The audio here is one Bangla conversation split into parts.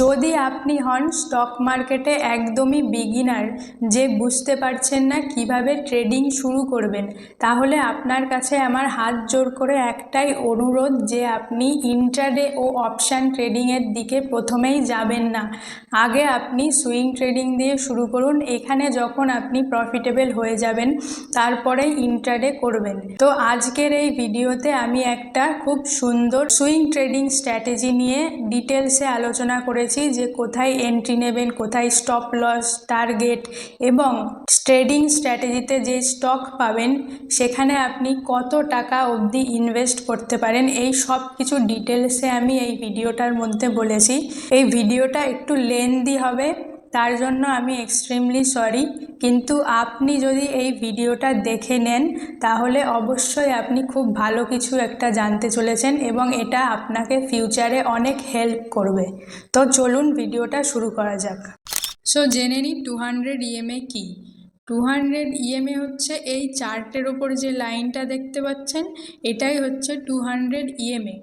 যদি আপনি হন স্টক মার্কেটে একদমই বিগিনার যে বুঝতে পারছেন না কীভাবে ট্রেডিং শুরু করবেন, তাহলে আপনার কাছে আমার হাত জোর করে একটাই অনুরোধ যে আপনি ইন্টারডে ও অপশান ট্রেডিংয়ের দিকে প্রথমেই যাবেন না। আগে আপনি সুইং ট্রেডিং দিয়ে শুরু করুন, এখানে যখন আপনি প্রফিটেবল হয়ে যাবেন, তারপরে ইন্টারডে করবেন। তো আজকের এই ভিডিওতে আমি একটা খুব সুন্দর সুইং ট্রেডিং স্ট্র্যাটেজি নিয়ে ডিটেলসে আলোচনা করেছি যে কোথায় এন্ট্রি নেবেন, কোথায় স্টপ লস টার্গেট এবং ট্রেডিং স্ট্র্যাটেজিতে যে স্টক পাবেন, সেখানে আপনি কত টাকা অবধি ইনভেস্ট করতে পারেন, এই সব কিছু ডিটেলসে আমি এই ভিডিওটার মধ্যে বলেছি। এই ভিডিওটা একটু লেন্দি হবে। তার জন্য আমি এক্সট্রিমলি সরি কিন্তু আপনি যদি এই ভিডিওটা দেখে নেন, তাহলে অবশ্যই আপনি খুব ভালো কিছু একটা জানতে চলেছেন এবং এটা আপনাকে ফিউচারে অনেক হেল্প করবে। তো চলুন ভিডিওটা শুরু করা যাক। সো জেনে নিই টু হান্ড্রেড ইএমএ কী। টু হান্ড্রেড ইএমএ হচ্ছে এই চার্টের ওপর যে লাইনটা দেখতে পাচ্ছেন, এটাই হচ্ছে টু হান্ড্রেড ইএমএ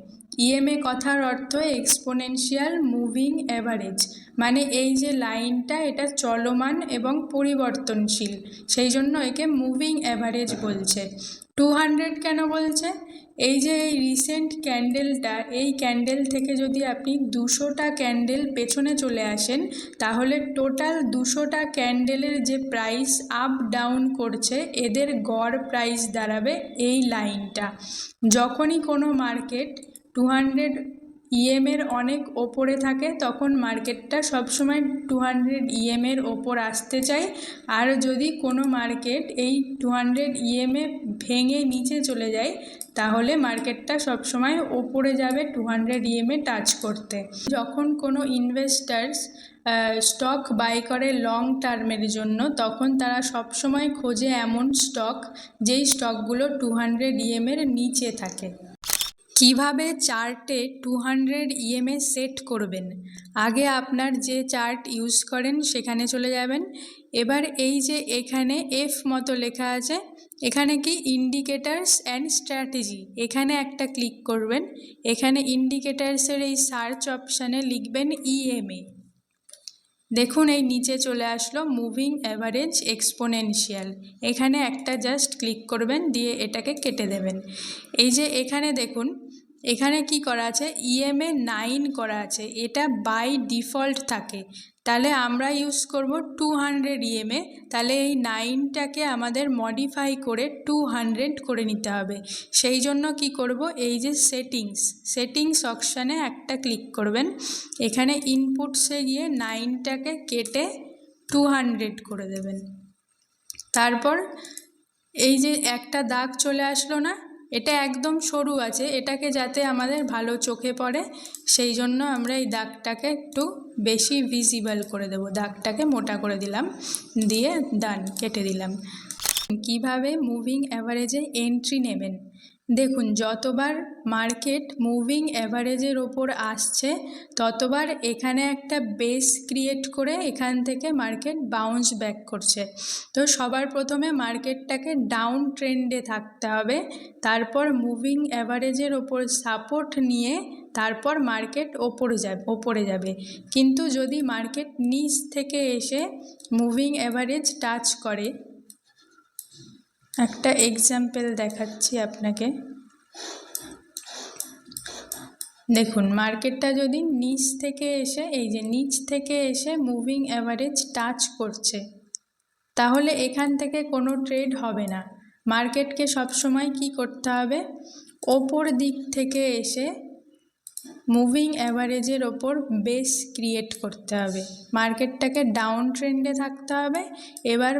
ইএমএ কথার অর্থ এক্সপোনেনশিয়াল মুভিং অ্যাভারেজ মানে এই যে লাইনটা এটা চলমান এবং পরিবর্তনশীল, সেই জন্য একে মুভিং অ্যাভারেজ বলছে। টু হান্ড্রেড কেন বলছে? এই যে এই রিসেন্ট ক্যান্ডেলটা এই ক্যান্ডেল থেকে যদি আপনি দুশোটা ক্যান্ডেল পেছনে চলে আসেন, তাহলে টোটাল দুশোটা ক্যান্ডেলের যে প্রাইস আপ ডাউন করছে, এদের গড় প্রাইস দাঁড়াবে এই লাইনটা। যখনই কোনো মার্কেট টু হান্ড্রেড ইএমের অনেক ওপরে থাকে, তখন মার্কেটটা সবসময় টু হান্ড্রেড ইএমের ওপর আসতে চায়। আর যদি কোনো মার্কেট এই টু হান্ড্রেড ইএমএ ভেঙে নিচে চলে যায়, তাহলে মার্কেটটা সবসময় ওপরে যাবে টু হান্ড্রেড ইএমএ টাচ করতে। যখন কোনো ইনভেস্টার্স স্টক বাই করে লং টার্মের জন্য, তখন তারা সবসময় খোঁজে এমন স্টক যেই স্টকগুলো টু হান্ড্রেড ইএমের নিচে থাকে। কীভাবে চার্টে টু হান্ড্রেড ইএমএ সেট করবেন? আগে আপনার যে চার্ট ইউজ করেন সেখানে চলে যাবেন। এবার এই যে এখানে এফ মতো লেখা আছে, এখানে কি ইন্ডিকেটার্স অ্যান্ড স্ট্র্যাটেজি এখানে একটা ক্লিক করবেন। এখানে ইন্ডিকেটার্সের এই সার্চ অপশানে লিখবেন ইএমএ দেখুন, এই নিচে চলে আসলো মুভিং অ্যাভারেজ এক্সপোনেনশিয়াল এখানে একটা জাস্ট ক্লিক করবেন, দিয়ে এটাকে কেটে দেবেন। এই যে এখানে দেখুন এখানে কি করা আছে? ইএমএ নাইন করা আছে। এটা বাই ডিফল্ট থাকে। তাহলে আমরা ইউজ করব টু হান্ড্রেড ইএমএ তাহলে এই নাইনটাকে আমাদের মডিফাই করে টু হান্ড্রেড করে নিতে হবে। সেই জন্য কি করব? এই যে সেটিংস সেটিংস অপশানে একটা ক্লিক করবেন। এখানে ইনপুটসে গিয়ে নাইনটাকে কেটে টু হান্ড্রেড করে দেবেন। তারপর এই যে একটা দাগ চলে আসলো না? এটা একদম সরু আছে, এটাকে যাতে আমাদের ভালো চোখে পড়ে, সেই জন্য আমরা এই দাগটাকে একটু বেশি ভিজিবল করে দেব। দাগটাকে মোটা করে দিলাম, দিয়ে ডান কেটে দিলাম। কীভাবে মুভিং অ্যাভারেজে এন্ট্রি নেবেন? দেখুন, যতবার মার্কেট মুভিং অ্যাভারেজের ওপর আসছে, ততবার এখানে একটা বেস ক্রিয়েট করে এখান থেকে মার্কেট বাউন্স ব্যাক করছে। তো সবার প্রথমে মার্কেটটাকে ডাউন ট্রেন্ডে থাকতে হবে, তারপর মুভিং অ্যাভারেজের ওপর সাপোর্ট নিয়ে তারপর মার্কেট ওপরে যাবে ওপরে যাবে। কিন্তু যদি মার্কেট নিচ থেকে এসে মুভিং অ্যাভারেজ টাচ করে একটা এক্সাম্পল দেখাচ্ছি আপনাকে। দেখুন মার্কেটটা যদি নিচ থেকে এসে, এই যে নিচ থেকে এসে মুভিং অ্যাভারেজ টাচ করছে, তাহলে এখান থেকে কোনো ট্রেড হবে না। মার্কেটকে সবসময় কি করতে হবে? ওপর দিক থেকে এসে মুভিং অ্যাভারেজের ওপর বেস ক্রিয়েট করতে হবে। মার্কেটটাকে ডাউন ট্রেন্ডে থাকতে হবে। এবার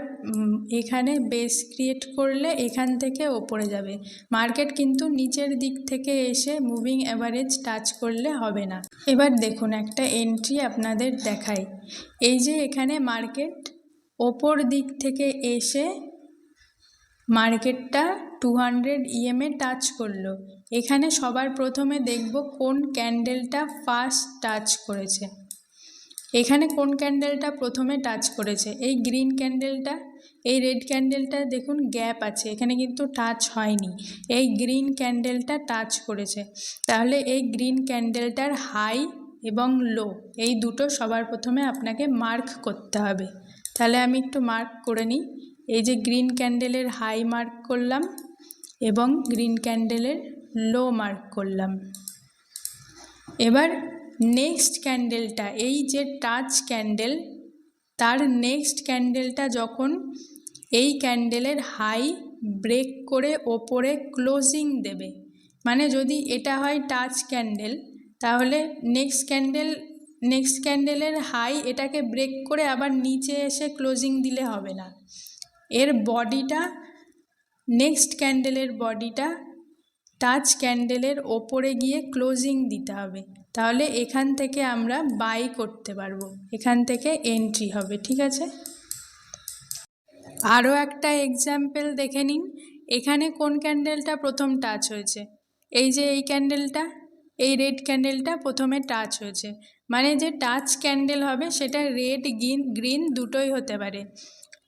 এখানে বেস ক্রিয়েট করলে এখান থেকে ওপরে যাবে। মার্কেট কিন্তু নিচের দিক থেকে এসে মুভিং অ্যাভারেজ টাচ করলে হবে না। এবার দেখুন, একটা এন্ট্রি আপনাদের দেখাই। এই যে এখানে মার্কেট ওপর দিক থেকে এসে মার্কেটটা টু হান্ড্রেড ইএমএ টাচ করল। এখানে সবার প্রথমে দেখব কোন ক্যান্ডেলটা ফার্স্ট টাচ করেছে। এখানে কোন ক্যান্ডেলটা প্রথমে টাচ করেছে? এই গ্রিন ক্যান্ডেলটা, এই রেড ক্যান্ডেলটা দেখুন গ্যাপ আছে, এখানে কিন্তু টাচ হয়নি। এই গ্রিন ক্যান্ডেলটা টাচ করেছে। তাহলে এই গ্রিন ক্যান্ডেলটার হাই এবং লো, এই দুটো সবার প্রথমে আপনাকে মার্ক করতে হবে। তাহলে আমি একটু মার্ক করে নিই। এই যে গ্রিন ক্যান্ডেলের হাই মার্ক করলাম এবং গ্রিন ক্যান্ডেলের লো মার্ক করলাম। এবার নেক্সট ক্যান্ডেলটা এই যে টাচ ক্যান্ডেল তার নেক্সট ক্যান্ডেলটা যখন এই ক্যান্ডেলের হাই ব্রেক করে ওপরে ক্লোজিং দেবে মানে যদি এটা হয় টাচ ক্যান্ডেল তাহলে নেক্সট ক্যান্ডেল নেক্সট ক্যান্ডেলের হাই এটাকে ব্রেক করে আবার নিচে এসে ক্লোজিং দিলে হবে না। এর বডিটা নেক্সট ক্যান্ডেলের বডিটা টাচ ক্যান্ডেলের ওপরে গিয়ে ক্লোজিং দিতে হবে। তাহলে এখান থেকে আমরা বাই করতে পারব। এখান থেকে এন্ট্রি হবে, ঠিক আছে? আরও একটা এক্সাম্পল দেখে নিন। এখানে কোন ক্যান্ডেলটা প্রথম টাচ হয়েছে? এই যে এই ক্যান্ডেলটা এই রেড ক্যান্ডেলটা প্রথমে টাচ হয়েছে। মানে যে টাচ ক্যান্ডেল হবে, সেটা রেড গ্রিন গ্রিন দুটোই হতে পারে।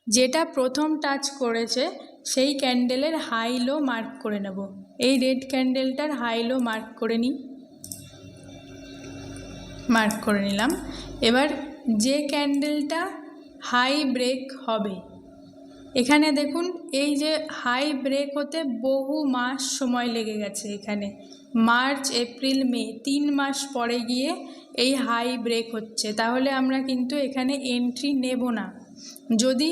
যেটা প্রথম টাচ করেছে, সেই ক্যান্ডেলের হাই লো মার্ক করে নেব। এই রেড ক্যান্ডেলটার হাই লো মার্ক করে নিই মার্ক করে নিলাম। এবার যে ক্যান্ডেলটা হাই ব্রেক হবে, এখানে দেখুন, এই যে হাই ব্রেক হতে বহু মাস সময় লেগে গেছে এখানে। মার্চ এপ্রিল মে তিন মাস পরে গিয়ে এই হাই ব্রেক হচ্ছে। তাহলে আমরা কিন্তু এখানে এন্ট্রি নেব না। যদি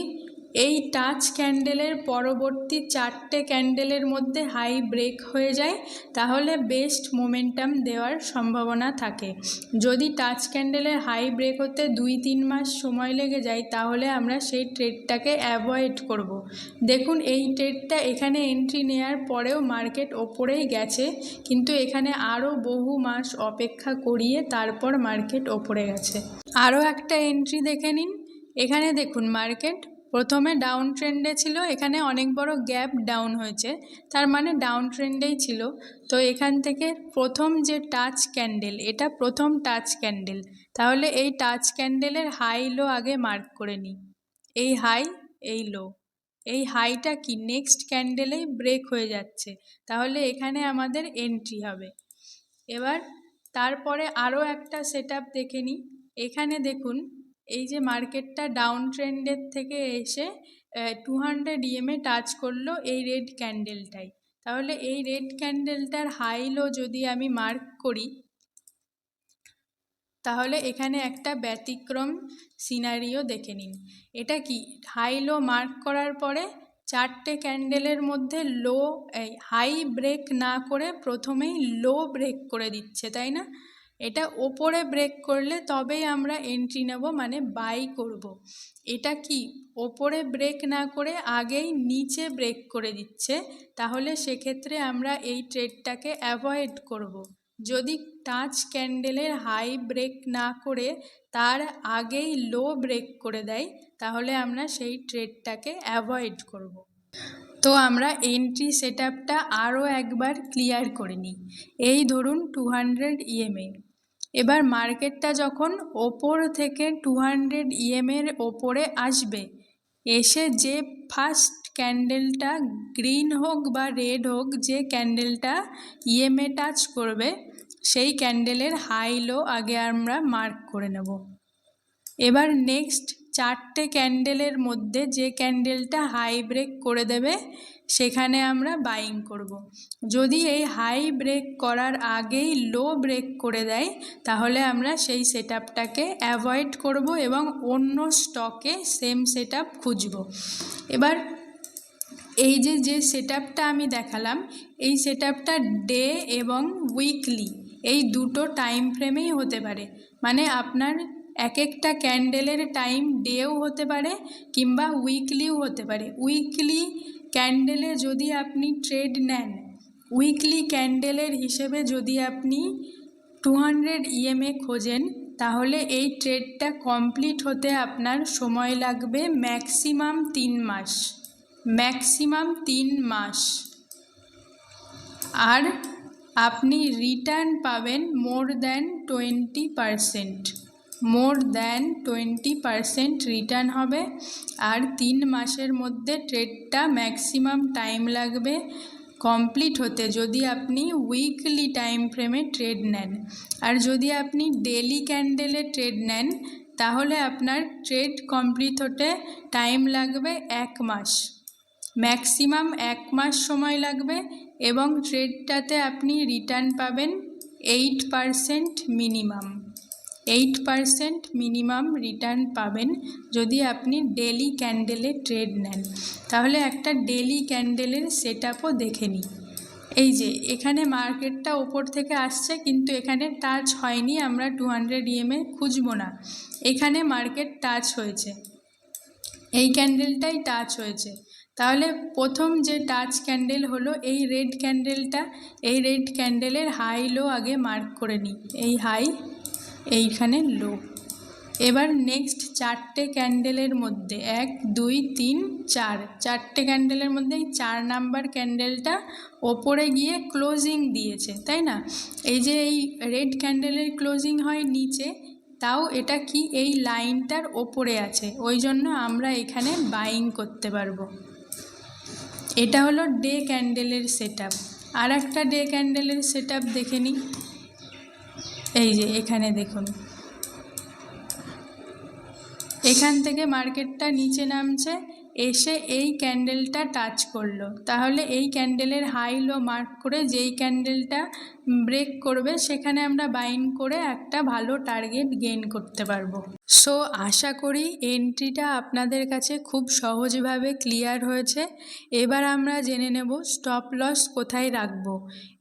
এই টাচ ক্যান্ডেলের পরবর্তী চারটে ক্যান্ডেলের মধ্যে হাই ব্রেক হয়ে যায়, তাহলে বেস্ট মোমেন্টাম দেওয়ার সম্ভাবনা থাকে। যদি টাচ ক্যান্ডেলের হাই ব্রেক হতে দুই তিন মাস সময় লেগে যায়, তাহলে আমরা সেই ট্রেডটাকে অ্যাভয়েড করব। দেখুন, এই ট্রেডটা এখানে এন্ট্রি নেওয়ার পরেও মার্কেট ওপরেই গেছে, কিন্তু এখানে আরও বহু মাস অপেক্ষা করিয়ে তারপর মার্কেট ওপরে গেছে। আরও একটা এন্ট্রি দেখে নিন। এখানে দেখুন মার্কেট প্রথমে ডাউন ট্রেন্ডে ছিল, এখানে অনেক বড় গ্যাপ ডাউন হয়েছে, তার মানে ডাউন ট্রেন্ডেই ছিল। তো এখান থেকে প্রথম যে টাচ ক্যান্ডেল এটা প্রথম টাচ ক্যান্ডেল তাহলে এই টাচ ক্যান্ডেলের হাই লো আগে মার্ক করে নিই। এই হাই এই লো এই হাইটা কি? নেক্সট ক্যান্ডেলেই ব্রেক হয়ে যাচ্ছে। তাহলে এখানে আমাদের এন্ট্রি হবে। এবার তারপরে আরও একটা সেট দেখে নিই। এখানে দেখুন এই যে মার্কেটটা ডাউন ট্রেন্ডের থেকে এসে টু হান্ড্রেড ইএমএ টাচ করল এই রেড ক্যান্ডেলটাই তাহলে এই রেড ক্যান্ডেলটার হাই লো যদি আমি মার্ক করি, তাহলে এখানে একটা ব্যতিক্রম সিনারিও দেখে নিন। এটা কি? হাই লো মার্ক করার পরে চারটে ক্যান্ডেলের মধ্যে লো হাই ব্রেক না করে প্রথমেই লো ব্রেক করে দিচ্ছে, তাই না? এটা ওপরে ব্রেক করলে তবেই আমরা এন্ট্রি নেব মানে বাই করব। এটা কি ওপরে ব্রেক না করে আগেই নিচে ব্রেক করে দিচ্ছে, তাহলে সেক্ষেত্রে আমরা এই ট্রেডটাকে অ্যাভয়েড করব। যদি টাচ ক্যান্ডেলের হাই ব্রেক না করে তার আগেই লো ব্রেক করে দেয়, তাহলে আমরা সেই ট্রেডটাকে অ্যাভয়েড করব। তো আমরা এন্ট্রি সেট আপটা আরও একবার ক্লিয়ার করে নিই এই ধরুন টু হান্ড্রেড ইএমএ এবার মার্কেটটা যখন ওপর থেকে টু হান্ড্রেড ইএমের ওপরে আসবে, এসে যে ফার্স্ট ক্যান্ডেলটা গ্রিন হোক বা রেড হোক, যে ক্যান্ডেলটা ইএমএ টাচ করবে, সেই ক্যান্ডেলের হাই লো আগে আমরা মার্ক করে নেব। এবার নেক্সট চারটে ক্যান্ডেলের মধ্যে যে ক্যান্ডেলটা হাই ব্রেক করে দেবে সেখানে আমরা বাইং করব। যদি এই হাই ব্রেক করার আগেই লো ব্রেক করে দেয়, তাহলে আমরা সেই সেট আপটাকে অ্যাভয়েড করব এবং অন্য স্টকে সেম সেট আপ খুঁজব। এবার এই যে যে সেট আমি দেখালাম, এই সেট ডে এবং উইকলি এই দুটো টাইম ফ্রেমেই হতে পারে। মানে আপনার এক একটা ক্যান্ডেলের টাইম ডেও হতে পারে কিংবা উইকলিও হতে পারে। উইকলি ক্যান্ডেলে যদি আপনি ট্রেড নেন উইকলি ক্যান্ডেলের হিসেবে যদি আপনি টু হান্ড্রেড ইএমএ খোঁজেন, তাহলে এই ট্রেডটা কমপ্লিট হতে আপনার সময় লাগবে ম্যাক্সিমাম তিন মাস। ম্যাক্সিমাম তিন মাস। আর আপনি রিটার্ন পাবেন more than twenty percent more than twenty percent return হবে আর তিন মাসের মধ্যে ট্রেডটা ম্যাক্সিমাম টাইম লাগবে কমপ্লিট হতে যদি আপনি উইকলি টাইম ফ্রেমে ট্রেড নেন। আর যদি আপনি ডেলি ক্যান্ডেলে ট্রেড নেন, তাহলে আপনার ট্রেড কমপ্লিট হতে টাইম লাগবে এক মাস। ম্যাক্সিমাম এক মাস সময় লাগবে এবং ট্রেডটাতে আপনি রিটার্ন পাবেন eight percent minimum. Eight percent minimum return পাবেন যদি আপনি ডেলি ক্যান্ডেলে ট্রেড নেন। তাহলে একটা ডেলি ক্যান্ডেলের সেট দেখে নিই এই যে, এখানে মার্কেটটা ওপর থেকে আসছে কিন্তু এখানে টাচ হয়নি, আমরা টু হান্ড্রেড ইএমএ খুঁজবো না। এখানে মার্কেট টাচ হয়েছে। এই ক্যান্ডেলটাই টাচ হয়েছে। তাহলে প্রথম যে টাচ ক্যান্ডেল হলো, এই রেড ক্যান্ডেলটা, এই রেড ক্যান্ডেলের হাই লো আগে মার্ক করে নিই এই হাই এইখানে লো। এবার নেক্সট চারটে ক্যান্ডেলের মধ্যে এক, দুই, তিন, চার। চারটে ক্যান্ডেলের মধ্যে এই চার নাম্বার ক্যান্ডেলটা ওপরে গিয়ে ক্লোজিং দিয়েছে, তাই না? এই যে এই রেড ক্যান্ডেলের ক্লোজিং হয় নিচে, তাও এটা কি এই লাইনটার ওপরে আছে? ওই জন্য আমরা এখানে বাইং করতে পারব। এটা হলো ডে ক্যান্ডেলের সেট আপ আর একটা ডে ক্যান্ডেলের সেট দেখে নিই। এই যে এখানে দেখুন। এখান থেকে মার্কেটটা নিচে নামছে। এসে এই ক্যান্ডেলটা টাচ করল। তাহলে এই ক্যান্ডেলের হাই লো মার্ক করে যেই ক্যান্ডেলটা ব্রেক করবে, সেখানে আমরা বাইন করে একটা ভালো টার্গেট গেইন করতে পারব। সো, আশা করি এন্ট্রিটা আপনাদের কাছে খুব সহজভাবে ক্লিয়ার হয়েছে। এবার আমরা জেনে নেব স্টপ লস কোথায় রাখব।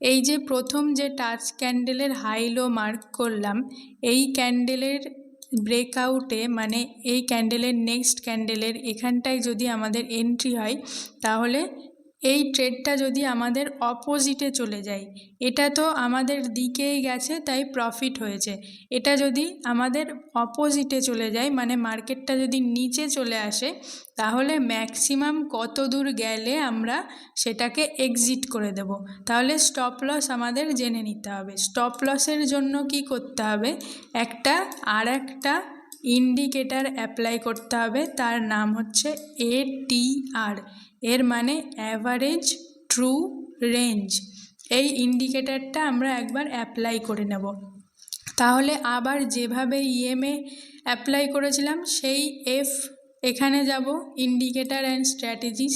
এই যে প্রথম যে টাচ ক্যান্ডেলের হাই লো মার্ক করলাম, এই ক্যান্ডেলের ব্রেকআউটে মানে এই ক্যান্ডেলের নেক্সট ক্যান্ডেলের এখানটায় যদি আমাদের এন্ট্রি হয় তাহলে এই ট্রেডটা যদি আমাদের অপোজিটে চলে যায়, এটা তো আমাদের দিকেই গেছে, তাই প্রফিট হয়েছে। এটা যদি আমাদের অপোজিটে চলে যায় মানে মার্কেটটা যদি নিচে চলে আসে, তাহলে ম্যাক্সিমাম কত দূর গেলে আমরা সেটাকে এক্সিট করে দেব। তাহলে স্টপ লস আমাদের জেনে নিতে হবে। স্টপ লসের জন্য কি করতে হবে? একটা আর একটা ইন্ডিকেটার অ্যাপ্লাই করতে হবে, তার নাম হচ্ছে এটিআর এর মানে অ্যাভারেজ ট্রু রেঞ্জ এই ইন্ডিকেটারটা আমরা একবার অ্যাপ্লাই করে নেব। তাহলে আবার যেভাবে ইএমএ অ্যাপ্লাই করেছিলাম, সেই এফ এখানে যাব ইন্ডিকেটার অ্যান্ড স্ট্র্যাটেজিস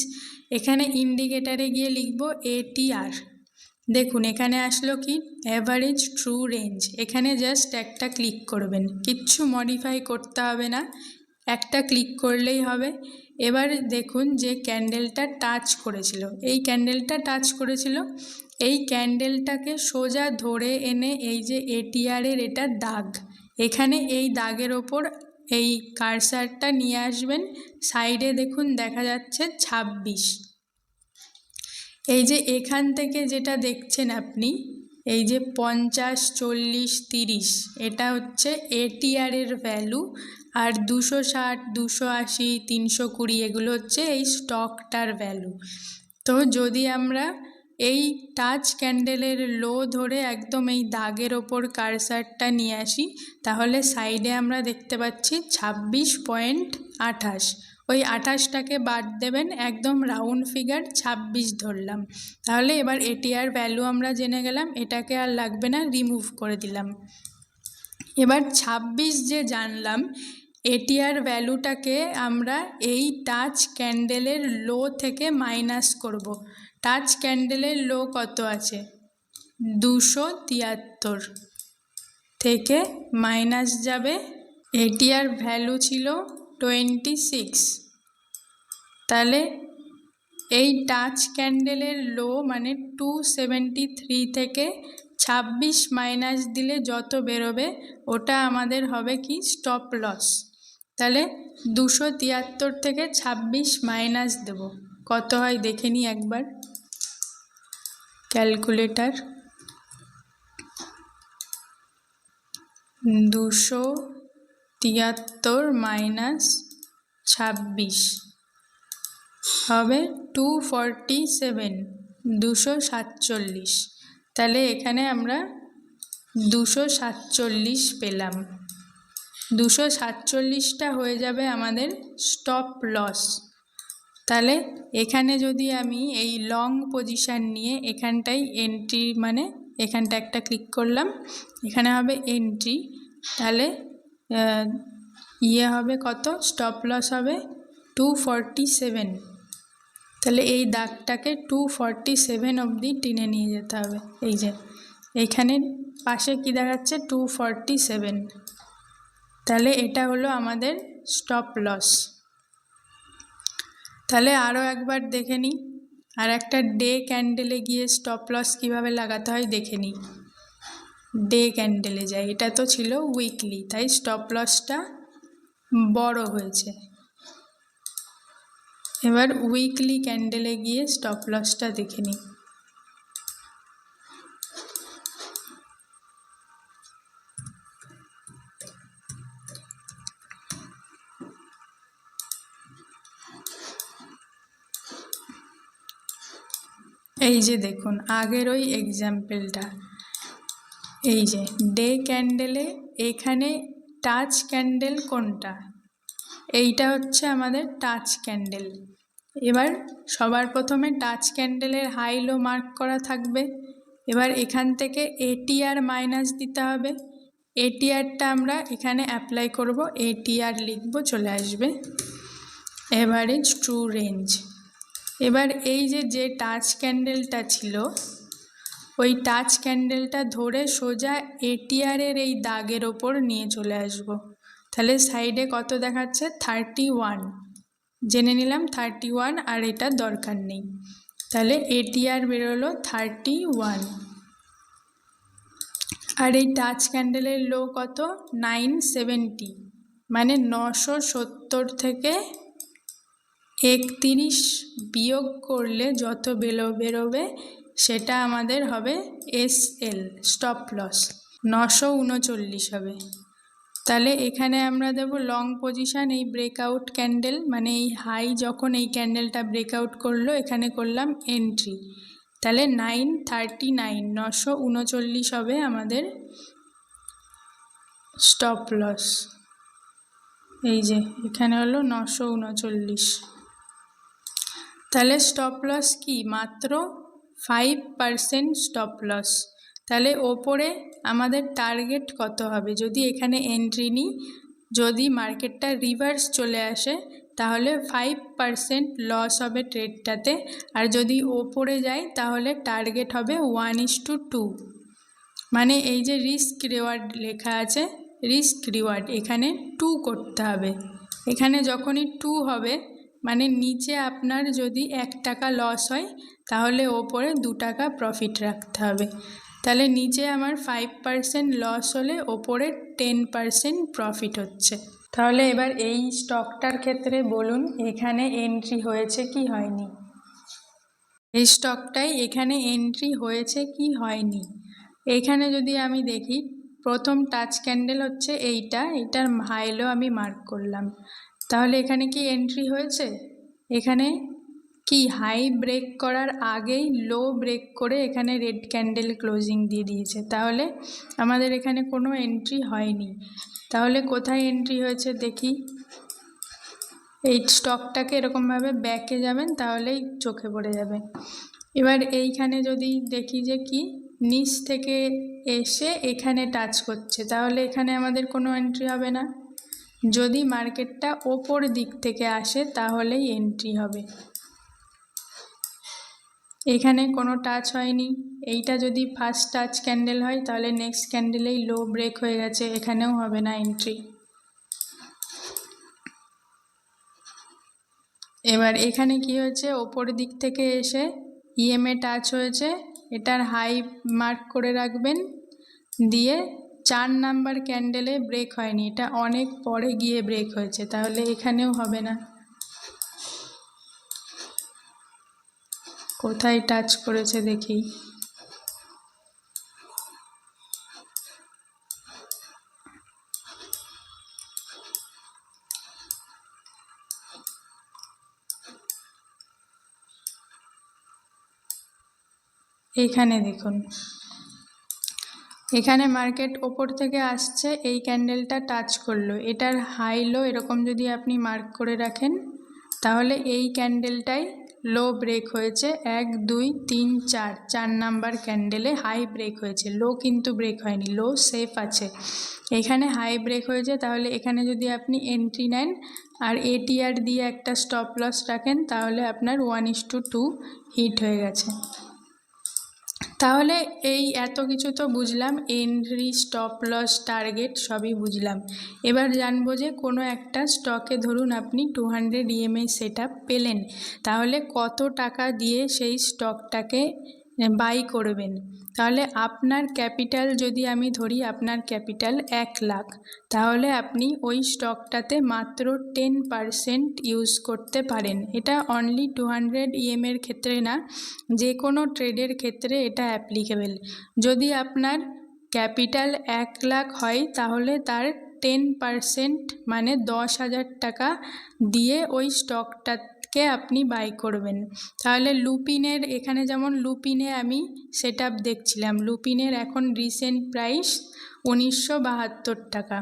এখানে ইন্ডিকেটারে গিয়ে লিখব এটিআর দেখুন, এখানে আসলো কি? অ্যাভারেজ ট্রু রেঞ্জ এখানে জাস্ট একটা ক্লিক করবেন। কিচ্ছু মডিফাই করতে হবে না। একটা ক্লিক করলেই হবে। এবার দেখুন যে ক্যান্ডেলটা টাচ করেছিল। এই ক্যান্ডেলটা টাচ করেছিল, এই ক্যান্ডেলটাকে সোজা ধরে এনে এই যে এটিআরের এটা দাগ, এখানে এই দাগের ওপর এই কারসারটা নিয়ে আসবেন সাইডে দেখুন দেখা যাচ্ছে ছাব্বিশ। এই যে এখান থেকে যেটা দেখছেন আপনি, এই যে পঞ্চাশ, চল্লিশ, তিরিশ, এটা হচ্ছে এটিআরের ভ্যালু আর দুশো ষাট, দুশো আশি, তিনশো কুড়ি এগুলো হচ্ছে এই স্টকটার ভ্যালু তো যদি আমরা এই টাচ ক্যান্ডেলের লো ধরে একদম এই দাগের ওপর কারসারটা নিয়ে আসি, তাহলে সাইডে আমরা দেখতে পাচ্ছি ছাব্বিশ পয়েন্ট আঠাশ। ওই আঠাশটাকে বাদ দেবেন, একদম রাউন্ড ফিগার ছাব্বিশ ধরলাম। তাহলে এবার এটিআর ভ্যালু আমরা জেনে গেলাম, এটাকে আর লাগবে না রিমুভ করে দিলাম। এবার ছাব্বিশ যে জানলাম এটিআর ভ্যালুটাকে আমরা এই টাচ ক্যান্ডেলের লো থেকে মাইনাস করব। টাচ ক্যান্ডেলের লো কত আছে? দুশো তিয়াত্তর থেকে মাইনাস যাবে। এটিআর ভ্যালু ছিল টোয়েন্টি সিক্স। তাহলে এই টাচ ক্যান্ডেলের লো মানে টু সেভেন্টি থ্রি থেকে ছাব্বিশ মাইনাস দিলে যত বেরোবে, ওটা আমাদের হবে কি? Stop loss. তাহলে দুশো তিয়াত্তর থেকে ছাব্বিশ মাইনাস দেব। কত হয় দেখে নিই একবার। ক্যালকুলেটার। দুশো তিয়াত্তর মাইনাস ছাব্বিশ হবে টু ফর্টি সেভেন, দুশো সাতচল্লিশ। তাহলে এখানে আমরা দুশো সাতচল্লিশ পেলাম। দুশো সাতচল্লিশটা হয়ে যাবে আমাদের স্টপ লস তাহলে এখানে যদি আমি এই লং পজিশান নিয়ে এখানটাই এন্ট্রি মানে এখানটা একটা ক্লিক করলাম, এখানে হবে এন্ট্রি তাহলে ইয়ে হবে কত? স্টপ লস হবে টু ফর্টি সেভেন তাহলে এই দাগটাকে টু ফর্টি সেভেন অবধি টেনে নিয়ে যেতে হবে। এই যে এইখানে পাশে কি দেখাচ্ছে? টু ফর্টি সেভেন তাহলে এটা হলো আমাদের স্টপ লস তাহলে আরও একবার দেখে নিই। আর একটা ডে ক্যান্ডেলে গিয়ে স্টপ লস কীভাবে লাগাতে হয় দেখে নিই। ডে ক্যান্ডেলে যাই এটা তো ছিল উইকলি তাই স্টপ লসটা বড় হয়েছে। এবার উইকলি ক্যান্ডেলে গিয়ে স্টপ লসটা দেখে নিই। এই যে দেখুন, আগের ওই এক্সাম্পলটা এই যে ডে ক্যান্ডেলে এখানে টাচ ক্যান্ডেল কোনটা? এইটা হচ্ছে আমাদের টাচ ক্যান্ডেল এবার সবার প্রথমে টাচ ক্যান্ডেলের হাই লো মার্ক করা থাকবে। এবার এখান থেকে এটিআর মাইনাস দিতে হবে। এটিআরটা আমরা এখানে অ্যাপ্লাই করব এটিআর লিখব, চলে আসবে। এভারেজ ট্রু রেঞ্জ এবার এই যে যে টাচ ক্যান্ডেলটা ছিল, ওই টাচ ক্যান্ডেলটা ধরে সোজা এটিআরের এই দাগের ওপর নিয়ে চলে আসব। তাহলে সাইডে কত দেখাচ্ছে? থার্টি ওয়ান জেনে নিলাম থার্টি ওয়ান আর এটা দরকার নেই। তাহলে এটিআর বেরোলো থার্টি ওয়ান আর এই টাচ ক্যান্ডেলের লো কত? নাইন সেভেন্টি মানে নশো সত্তর থেকে একতিরিশ বিয়োগ করলে যত বেলো, বেরোবে, সেটা আমাদের হবে এস এল স্টপ লস নশো উনচল্লিশ হবে। তাহলে এখানে আমরা দেব লং পজিশান এই ব্রেকআউট ক্যান্ডেল মানে এই হাই যখন এই ক্যান্ডেলটা ব্রেকআউট করল, এখানে করলাম এন্ট্রি তাহলে নাইন থার্টি নাইন নশো উনচল্লিশ হবে আমাদের স্টপ লস এই যে, এখানে হলো নশো উনচল্লিশ। তাহলে স্টপ লস কি? মাত্র ফাইভ পারসেন্ট স্টপ লস তাহলে ওপরে আমাদের টার্গেট কত হবে? যদি এখানে এন্ট্রি নিই, যদি মার্কেটটা রিভার্স চলে আসে, তাহলে ফাইভ পারসেন্ট লস হবে ট্রেডটাতে আর যদি ওপরে যায় তাহলে টার্গেট হবে ওয়ান ইস টু টু মানে এই যে রিস্ক রিওয়ার্ড লেখা আছে রিস্ক রিওয়ার্ড এখানে টু করতে হবে। এখানে যখনই টু হবে মানে নিচে আপনার যদি এক টাকা লস হয়, তাহলে ওপরে দু টাকা প্রফিট রাখতে হবে। তাহলে নিচে আমার ফাইভ পার্সেন্ট লস হলে ওপরে টেন পার্সেন্ট প্রফিট হচ্ছে। তাহলে এবার এই স্টকটার ক্ষেত্রে বলুন, এখানে এন্ট্রি হয়েছে কি হয়নি? এই স্টকটাই এখানে এন্ট্রি হয়েছে কি হয়নি? এখানে যদি আমি দেখি, প্রথম টাচ ক্যান্ডেল হচ্ছে এইটা এটার হাইলো আমি মার্ক করলাম। তাহলে এখানে কি এন্ট্রি হয়েছে? এখানে কি হাই ব্রেক করার আগেই লো ব্রেক করে এখানে রেড ক্যান্ডেল ক্লোজিং দিয়ে দিয়েছে। তাহলে আমাদের এখানে কোনো এন্ট্রি হয়নি। তাহলে কোথায় এন্ট্রি হয়েছে দেখি? এই স্টকটাকে এরকমভাবে ব্যাকে যাবেন, তাহলেই চোখে পড়ে যাবে। এবার এইখানে যদি দেখি যে কি, নিচ থেকে এসে এখানে টাচ করছে, তাহলে এখানে আমাদের কোনো এন্ট্রি হবে না। যদি মার্কেটটা ওপর দিক থেকে আসে, তাহলেই এন্ট্রি হবে। এখানে কোনো টাচ হয়নি। এইটা যদি ফার্স্ট টাচ ক্যান্ডেল হয়, তাহলে নেক্সট ক্যান্ডেলেই লো ব্রেক হয়ে গেছে। এখানেও হবে না এন্ট্রি এবার এখানে কি হয়েছে? ওপর দিক থেকে এসে ইএমএ টাচ হয়েছে। এটার হাই মার্ক করে রাখবেন। দিয়ে চার নাম্বার ক্যান্ডেলে ব্রেক হয়নি, এটা অনেক পরে গিয়ে ব্রেক হয়েছে, তাহলে এখানেও হবে না। কোথায় টাচ করেছে দেখি। এইখানে দেখুন। এখানে মার্কেট ওপর থেকে আসছে, এই ক্যান্ডেলটা টাচ করল। এটার হাই লো এরকম যদি আপনি মার্ক করে রাখেন, তাহলে এই ক্যান্ডেলটাই লো ব্রেক হয়েছে। এক, দুই, তিন, চার চার নাম্বার ক্যান্ডেলে হাই ব্রেক হয়েছে। লো কিন্তু ব্রেক হয়নি লো সেফ আছে। এখানে হাই ব্রেক হয়েছে, তাহলে এখানে যদি আপনি এন্ট্রি নেন আর এটিআর দিয়ে একটা স্টপ লস রাখেন, তাহলে আপনার one is to two hit হয়ে গেছে। তাহলে এই এত কিছু তো বুঝলাম এন্ট্রি স্টপ লস টার্গেট সবই বুঝলাম। এবার জানব যে কোনো একটা স্টকে ধরুন আপনি টু হান্ড্রেড ইএমআই সেট পেলেন, তাহলে কত টাকা দিয়ে সেই স্টকটাকে বাই করবেন। তাহলে আপনার ক্যাপিটাল যদি আমি ধরি, আপনার ক্যাপিটাল এক লাখ, তাহলে আপনি ওই স্টকটাতে মাত্র টেন পারসেন্ট ইউজ করতে পারেন। এটা অনলি টু হান্ড্রেড ইএমের ক্ষেত্রে না যে কোনো ট্রেডের ক্ষেত্রে এটা অ্যাপ্লিকেবল যদি আপনার ক্যাপিটাল এক লাখ হয়, তাহলে তার টেন পারসেন্ট মানে দশ হাজার টাকা দিয়ে ওই স্টকটাকে আপনি বাই করবেন। তাহলে লুপিনের এখানে যেমন লুপিনে আমি সেট দেখছিলাম। লুপিনের এখন রিসেন্ট প্রাইস উনিশশো বাহাত্তর টাকা।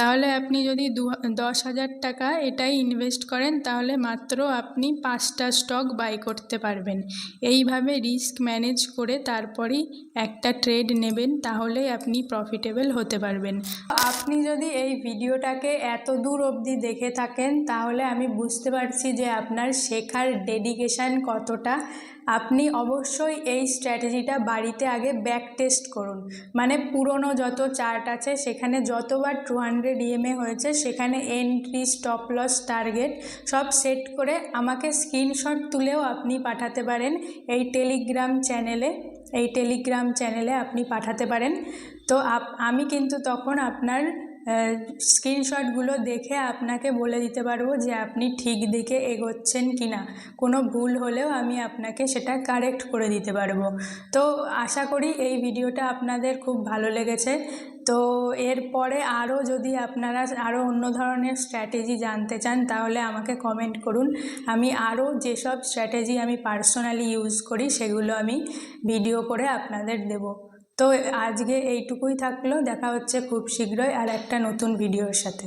তাহলে আপনি যদি দু, দশ হাজার টাকা এটাই ইনভেস্ট করেন, তাহলে মাত্র আপনি পাঁচটা স্টক বাই করতে পারবেন। এইভাবে রিস্ক ম্যানেজ করে তারপরেই একটা ট্রেড নেবেন, তাহলেই আপনি প্রফিটেবল হতে পারবেন। আপনি যদি এই ভিডিওটাকে এত দূর অবধি দেখে থাকেন, তাহলে আমি বুঝতে পারছি যে আপনার শেখার ডেডিকেশান কতটা। আপনি অবশ্যই এই স্ট্র্যাটেজিটা বাড়িতে আগে ব্যাক টেস্ট করুন। মানে পুরনো যত চার্ট আছে, সেখানে যতবার টু হান্ড্রেড ইএমএ হয়েছে, সেখানে এন্ট্রি স্টপ লস টার্গেট সব সেট করে আমাকে স্ক্রিনশট তুলেও আপনি পাঠাতে পারেন। এই টেলিগ্রাম চ্যানেলে এই টেলিগ্রাম চ্যানেলে আপনি পাঠাতে পারেন। তো আমি কিন্তু তখন আপনার স্ক্রিনশটগুলো দেখে আপনাকে বলে দিতে পারব যে আপনি ঠিক দিকে এগোচ্ছেন কি না কোনো ভুল হলেও আমি আপনাকে সেটা কারেক্ট করে দিতে পারব। তো আশা করি এই ভিডিওটা আপনাদের খুব ভালো লেগেছে। তো এরপরে আরও যদি আপনারা আরও অন্য ধরনের স্ট্র্যাটেজি জানতে চান, তাহলে আমাকে কমেন্ট করুন। আমি আরও যেসব স্ট্র্যাটেজি আমি পার্সোনালি ইউজ করি, সেগুলো আমি ভিডিও করে আপনাদের দেবো। তো আজকে এইটুকুই থাকল দেখা হচ্ছে খুব শীঘ্রই আর একটা নতুন ভিডিওর সাথে।